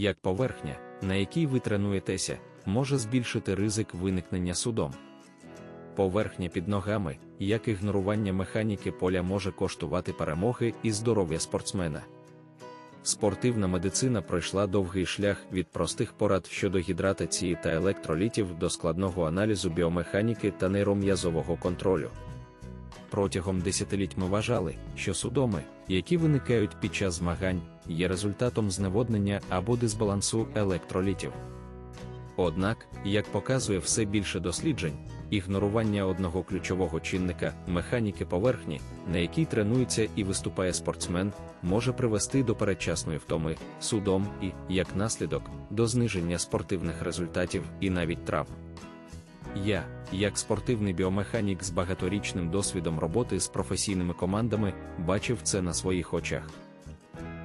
як поверхня, на якій ви тренуєтеся, може збільшити ризик виникнення судом. Поверхня під ногами, як ігнорування механіки поля може коштувати перемоги і здоров'я спортсмена. Спортивна медицина пройшла довгий шлях від простих порад щодо гідратації та електролітів до складного аналізу біомеханіки та нейром'язового контролю. Протягом десятиліть ми вважали, що судоми, які виникають під час змагань, є результатом зневоднення або дисбалансу електролітів. Однак, як показує все більше досліджень, ігнорування одного ключового чинника механіки поверхні, на якій тренується і виступає спортсмен, може привести до передчасної втоми, судом і, як наслідок, до зниження спортивних результатів і навіть травм. Я, як спортивний біомеханік з багаторічним досвідом роботи з професійними командами, бачив це на своїх очах.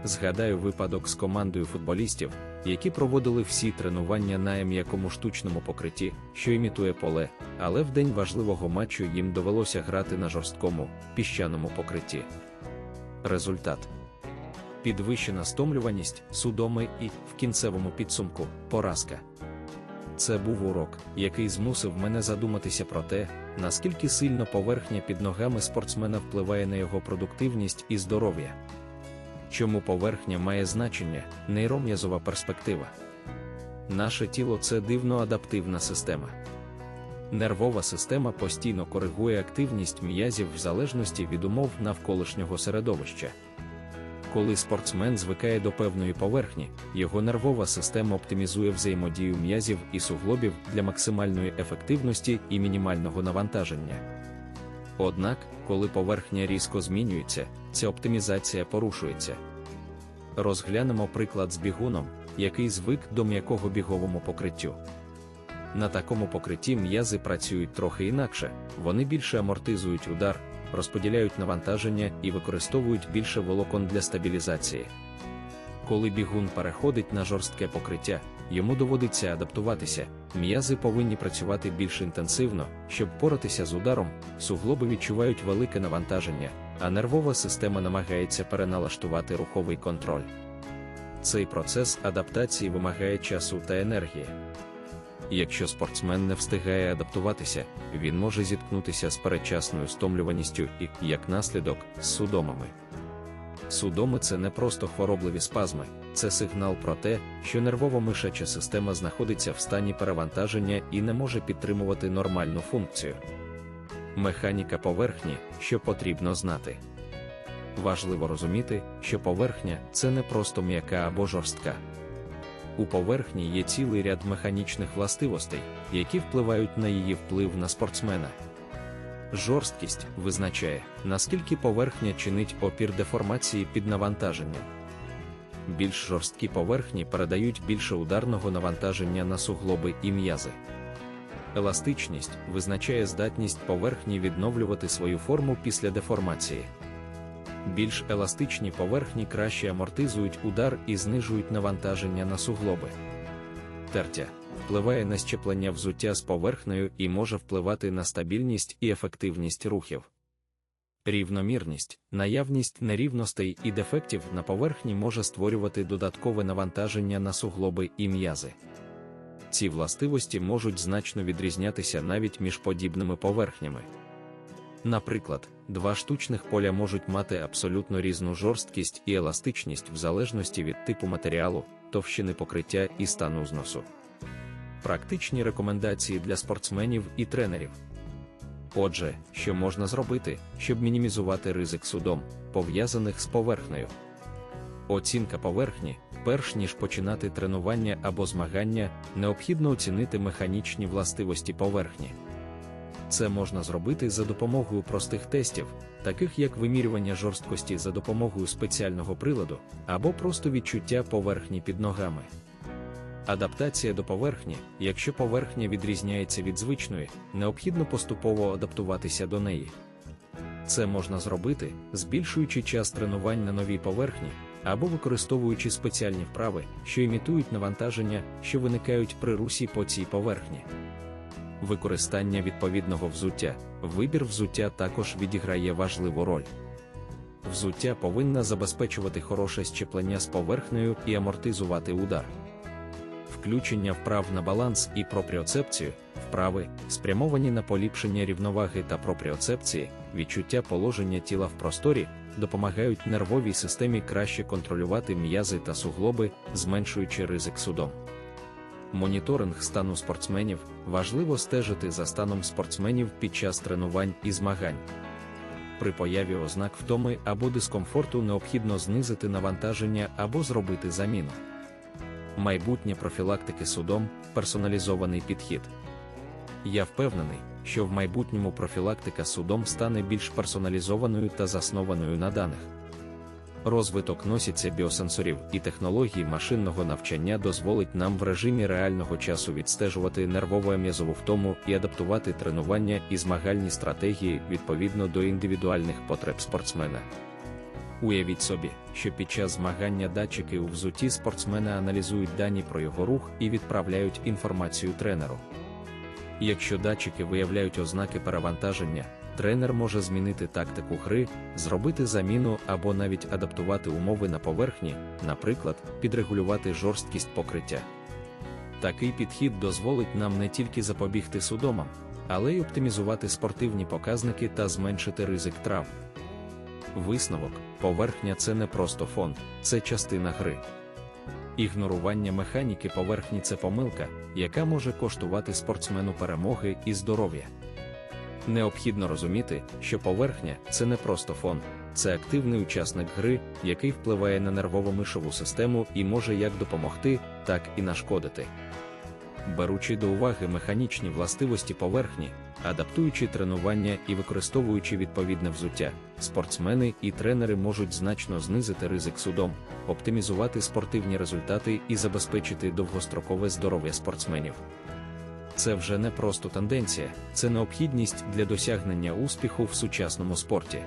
Згадаю випадок з командою футболістів, які проводили всі тренування на м'якому штучному покритті, що імітує поле, але в день важливого матчу їм довелося грати на жорсткому, піщаному покритті. Результат підвищена стомлюваність, судоми і, в кінцевому підсумку, поразка. Це був урок, який змусив мене задуматися про те, наскільки сильно поверхня під ногами спортсмена впливає на його продуктивність і здоров'я. Чому поверхня має значення, нейром'язова перспектива. Наше тіло це дивно адаптивна система. Нервова система постійно коригує активність м'язів в залежності від умов навколишнього середовища. Коли спортсмен звикає до певної поверхні, його нервова система оптимізує взаємодію м'язів і суглобів для максимальної ефективності і мінімального навантаження. Однак, коли поверхня різко змінюється, ця оптимізація порушується. Розглянемо приклад з бігуном, який звик до м'якого біговому покриттю. На такому покритті м'язи працюють трохи інакше, вони більше амортизують удар, розподіляють навантаження і використовують більше волокон для стабілізації. Коли бігун переходить на жорстке покриття, йому доводиться адаптуватися, м'язи повинні працювати більш інтенсивно, щоб поратися з ударом, суглоби відчувають велике навантаження, а нервова система намагається переналаштувати руховий контроль. Цей процес адаптації вимагає часу та енергії. Якщо спортсмен не встигає адаптуватися, він може зіткнутися з передчасною стомлюваністю і, як наслідок, з судомами. Судоми це не просто хворобливі спазми, це сигнал про те, що нервово-мишача система знаходиться в стані перевантаження і не може підтримувати нормальну функцію. Механіка поверхні, що потрібно знати. Важливо розуміти, що поверхня це не просто м'яка або жорстка. У поверхні є цілий ряд механічних властивостей, які впливають на її вплив на спортсмена. Жорсткість визначає, наскільки поверхня чинить опір деформації під навантаженням. Більш жорсткі поверхні передають більше ударного навантаження на суглоби і м'язи. Еластичність визначає здатність поверхні відновлювати свою форму після деформації. Більш еластичні поверхні краще амортизують удар і знижують навантаження на суглоби. Тертя впливає на щеплення взуття з поверхнею і може впливати на стабільність і ефективність рухів. Рівномірність, наявність нерівностей і дефектів на поверхні може створювати додаткове навантаження на суглоби і м'язи. Ці властивості можуть значно відрізнятися навіть між подібними поверхнями. Наприклад, два штучних поля можуть мати абсолютно різну жорсткість і еластичність в залежності від типу матеріалу, товщини покриття і стану зносу. Практичні рекомендації для спортсменів і тренерів. Отже, що можна зробити, щоб мінімізувати ризик судом, пов'язаних з поверхнею. Оцінка поверхні, перш ніж починати тренування або змагання, необхідно оцінити механічні властивості поверхні. Це можна зробити за допомогою простих тестів, таких як вимірювання жорсткості за допомогою спеціального приладу, або просто відчуття поверхні під ногами. Адаптація до поверхні, якщо поверхня відрізняється від звичної, необхідно поступово адаптуватися до неї. Це можна зробити, збільшуючи час тренувань на новій поверхні, або використовуючи спеціальні вправи, що імітують навантаження, що виникають при русі по цій поверхні. Використання відповідного взуття, вибір взуття також відіграє важливу роль. Взуття повинна забезпечувати хороше щеплення з поверхнею і амортизувати удар. Включення вправ на баланс і пропріоцепцію, вправи, спрямовані на поліпшення рівноваги та пропріоцепції, відчуття положення тіла в просторі, допомагають нервовій системі краще контролювати м'язи та суглоби, зменшуючи ризик судом. Моніторинг стану спортсменів важливо стежити за станом спортсменів під час тренувань і змагань. При появі ознак втоми або дискомфорту необхідно знизити навантаження або зробити заміну. Майбутнє профілактики судом персоналізований підхід. Я впевнений, що в майбутньому профілактика судом стане більш персоналізованою та заснованою на даних. Розвиток носіться біосенсорів і технологій машинного навчання дозволить нам в режимі реального часу відстежувати нервово-м'язову втому і адаптувати тренування і змагальні стратегії відповідно до індивідуальних потреб спортсмена. Уявіть собі, що під час змагання датчики у взуті спортсмена аналізують дані про його рух і відправляють інформацію тренеру. Якщо датчики виявляють ознаки перевантаження, тренер може змінити тактику гри, зробити заміну або навіть адаптувати умови на поверхні, наприклад, підрегулювати жорсткість покриття. Такий підхід дозволить нам не тільки запобігти судомам, але й оптимізувати спортивні показники та зменшити ризик травм. Висновок, поверхня це не просто фон, це частина гри. Ігнорування механіки поверхні це помилка, яка може коштувати спортсмену перемоги і здоров'я. Необхідно розуміти, що поверхня це не просто фон, це активний учасник гри, який впливає на нервово-мишову систему і може як допомогти, так і нашкодити. Беручи до уваги механічні властивості поверхні, адаптуючи тренування і використовуючи відповідне взуття, спортсмени і тренери можуть значно знизити ризик судом, оптимізувати спортивні результати і забезпечити довгострокове здоров'я спортсменів. Це вже не просто тенденція, це необхідність для досягнення успіху в сучасному спорті.